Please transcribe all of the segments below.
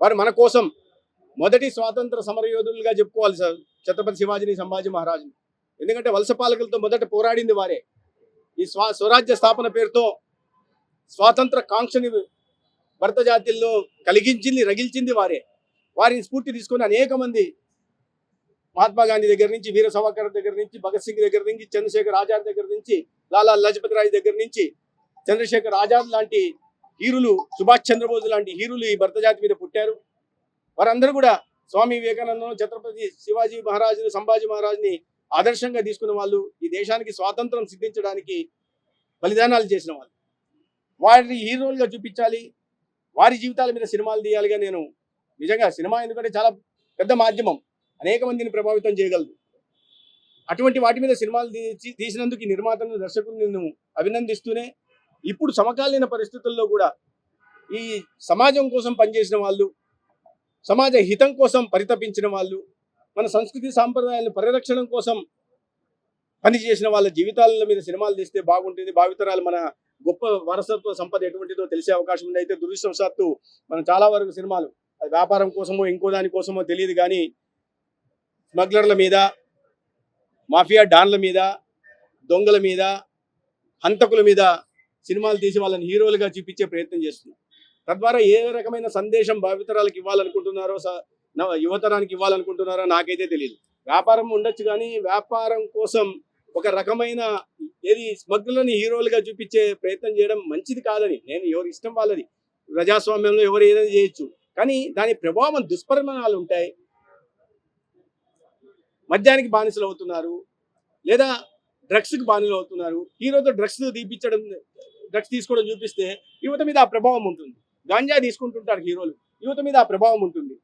వారు మన కోసం మొదటి స్వాతంత్ర సమరయోధులుగా చెప్పుకోవాలి సార్. ఛత్రపతి శివాజీని సంభాజీ మహారాజుని. ఎందుకంటే వలస పాలకులతో మొదట పోరాడింది వారే. ఈ స్వా స్వరాజ్య స్థాపన పేరుతో స్వాతంత్ర కాంక్షని భరత జాతిల్లో కలిగించింది రగిల్చింది వారే. వారిని స్ఫూర్తి తీసుకొని అనేక మంది మహాత్మా గాంధీ దగ్గర నుంచి వీర సావర్కర్ దగ్గర నుంచి భగత్ సింగ్ దగ్గర నుంచి చంద్రశేఖర్ ఆజాద్ దగ్గర నుంచి లాలా లజపతి రాయ్ దగ్గర నుంచి చంద్రశేఖర్ ఆజాద్ లాంటి హీరులు సుభాష్ చంద్రబోస్ లాంటి హీరులు ఈ భరత జాతి మీద పుట్టారు. వారందరూ కూడా స్వామి వివేకానందను ఛత్రపతి శివాజీ మహారాజును సంభాజీ మహారాజుని ఆదర్శంగా తీసుకున్న వాళ్ళు ఈ దేశానికి స్వాతంత్రం సిద్ధించడానికి బలిదానాలు చేసిన వాళ్ళు. వారిని హీరోలుగా చూపించాలి. వారి జీవితాల మీద సినిమాలు తీయాలిగా నేను నిజంగా సినిమా ఎందుకంటే చాలా పెద్ద మాధ్యమం. అనేక మందిని ప్రభావితం చేయగలదు. అటువంటి వాటి మీద సినిమాలు తీసి తీసినందుకు ఈ నిర్మాతను దర్శకుని నేను అభినందిస్తూనే ఇప్పుడు సమకాలీన పరిస్థితుల్లో కూడా ఈ సమాజం కోసం పనిచేసిన వాళ్ళు సమాజ హితం కోసం పరితపించిన వాళ్ళు మన సంస్కృతి సాంప్రదాయాలను పరిరక్షణ కోసం పనిచేసిన వాళ్ళ జీవితాల మీద సినిమాలు తీస్తే బాగుంటుంది. భావితరాలు మన గొప్ప వారసత్వ సంపద ఎటువంటిదో తెలిసే అవకాశం ఉంది. అయితే దురదృష్టవశాత్తు మనం చాలా వరకు సినిమాలు అది వ్యాపారం కోసమో ఇంకో దాని కోసమో తెలియదు కానీ స్మగ్లర్ల మీద మాఫియా డాన్ల మీద దొంగల మీద హంతకుల మీద సినిమాలు తీసి వాళ్ళని హీరోలుగా చూపించే ప్రయత్నం చేస్తున్నారు తద్వారా ఏ రకమైన సందేశం భావితరాలకు ఇవ్వాలనుకుంటున్నారో స- నవ యువతరానికి ఇవ్వాలనుకుంటున్నారో నాకైతే తెలియదు వ్యాపారం ఉండొచ్చు కానీ వ్యాపారం కోసం ఒక రకమైన ఏది స్మగ్లని హీరోలుగా చూపించే ప్రయత్నం చేయడం మంచిది కాదని నేను ఎవరి ఇష్టం వాళ్ళది. ప్రజాస్వామ్యంలో ఎవరు ఏదైనా చేయొచ్చు. కానీ దాని ప్రభావం దుష్పరిణామాలు ఉంటాయి. మద్యానికి బానిసలు అవుతున్నారు. లేదా డ్రగ్స్కి బానిసలు అవుతున్నారు. హీరోతో డ్రగ్స్ తీపించడం డ్రగ్స్ తీసుకోవడం చూపిస్తే యువత మీద ఆ ప్రభావం ఉంటుంది. గాంజా తీసుకుంటుంటారు హీరోలు. యువత మీద ఆ ప్రభావం ఉంటుంది.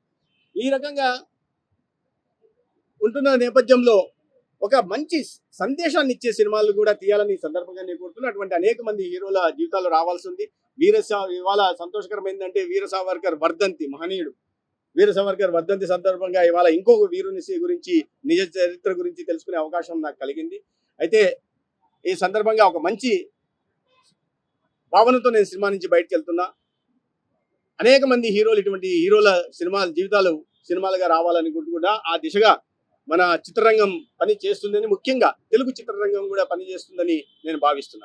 ఈ రకంగా ఉంటున్న నేపథ్యంలో ఒక మంచి సందేశాన్ని ఇచ్చే సినిమాలు కూడా తీయాలని సందర్భంగా నేను కోరుతున్నా. అటువంటి అనేక మంది హీరోల జీవితాల్లో రావాల్సి ఉంది. వీరసా ఇవాళ సంతోషకరమైందంటే వీర సావర్కర్ వర్ధంతి మహనీయుడు. వీర సావర్కర్ వర్ధంతి సందర్భంగా ఇవాళ ఇంకొక వీరుని గురించి నిజ చరిత్ర గురించి తెలుసుకునే అవకాశం నాకు కలిగింది. అయితే ఈ సందర్భంగా ఒక మంచి భావనతో నేను సినిమా నుంచి బయటకు వెళ్తున్నా. అనేక మంది హీరోలు ఇటువంటి హీరోల సినిమా జీవితాలు సినిమాలుగా రావాలని కూడా ఆ దిశగా మన చిత్రరంగం పని చేస్తుందని ముఖ్యంగా తెలుగు చిత్రరంగం కూడా పని చేస్తుందని నేను భావిస్తున్నాను.